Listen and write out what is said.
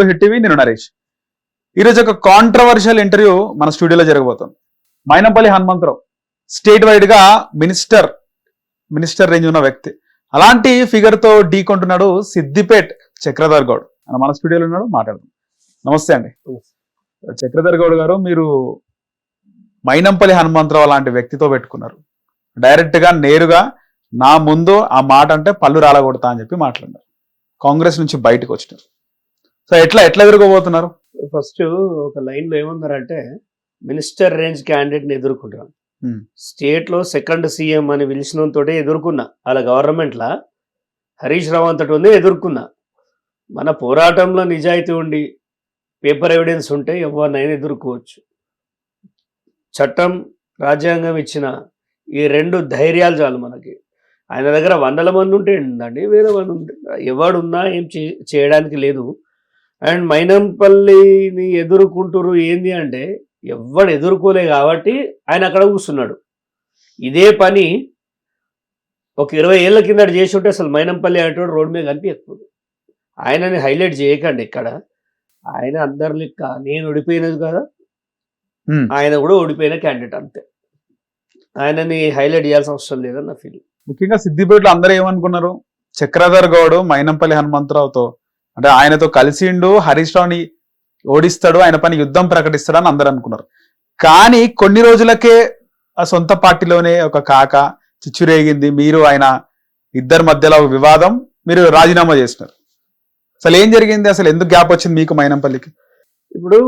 To hit TV నేను నరేష్. ఈరోజు ఒక కాంట్రవర్షియల్ ఇంటర్వ్యూ మన స్టూడియోలో జరగబోతుంది. మైనంపల్లి హనుమంతరావు స్టేట్ వైడ్గా మినిస్టర్ మినిస్టర్ రేంజ్ ఉన్న వ్యక్తి. అలాంటి ఫిగర్తో ఢీ కొంటున్నాడు సిద్దిపేట్ చక్రధర్ గౌడ్. మన స్టూడియోలో ఉన్నాడు మాట్లాడదాం. నమస్తే అండి. చక్రధర్ గౌడ్ గారు మీరు మైనంపల్లి హనుమంతరావు లాంటి వ్యక్తితో పెట్టుకున్నారు. డైరెక్ట్గా నేరుగా నా ముందు ఆ మాట అంటే పళ్ళు రాలగొడతా అని చెప్పి మాట్లాడినారు. కాంగ్రెస్ నుంచి బయటకు వచ్చినారు. సో ఎట్లా ఎట్లా ఎదుర్కోబోతున్నారు? ఫస్ట్ ఒక లైన్లో ఏమన్నారంటే మినిస్టర్ రేంజ్ క్యాండిడేట్ని ఎదుర్కొంటాను Hmm. స్టేట్లో సెకండ్ సీఎం అని పిలిచిన తోటే ఎదుర్కొన్నా. అలా గవర్నమెంట్ లా హరీష్ రావు అంతటి ఉంది ఎదుర్కొన్నా. మన పోరాటంలో నిజాయితీ ఉండి పేపర్ ఎవిడెన్స్ ఉంటే ఎవరినైనా ఎదుర్కోవచ్చు. చట్టం రాజ్యాంగం ఇచ్చిన ఈ రెండు ధైర్యాలు చాలు మనకి. ఆయన దగ్గర వందల మంది ఉంటే ఏంటండి వేరే మంది ఉంటే ఎవడున్నా ఏం చే- చేయడానికి లేదు. అండ్ మైనంపల్లిని ఎదుర్కొంటురు ఏంది అంటే ఎవడు ఎదుర్కోలే కాబట్టి ఆయన అక్కడ కూర్చున్నాడు. ఇదే పని ఒక ఇరవై ఏళ్ళ కింద చేసి ఉంటే అసలు మైనంపల్లి అనేటువంటి రోడ్డు మీద కనిపించకపోదు. ఆయనని హైలైట్ చేయకండి ఇక్కడ. ఆయన అందరి లెక్క నేను ఓడిపోయినది కదా. ఆయన కూడా ఓడిపోయిన క్యాండిడేట్ అంతే. ఆయనని హైలైట్ చేయాల్సిన అవసరం లేదని నా ఫీలింగ్. ముఖ్యంగా సిద్దిపేటలో అందరూ ఏమనుకున్నారు? చక్రధర్ గౌడ్ మైనంపల్లి హనుమంతరావుతో అంటే ఆయనతో కలిసిండు హరీష్ రావుని ఓడిస్తాడు ఆయన పని యుద్ధం ప్రకటిస్తాడు అని అందరూ అనుకున్నారు. కానీ కొన్ని రోజులకే ఆ సొంత పార్టీలోనే ఒక కాక చిచ్చురేగింది. మీరు ఆయన ఇద్దరి మధ్యలో వివాదం మీరు రాజీనామా చేసినారు. అసలు ఏం జరిగింది? అసలు ఎందుకు గ్యాప్ వచ్చింది మీకు మైనంపల్లికి? ఇప్పుడు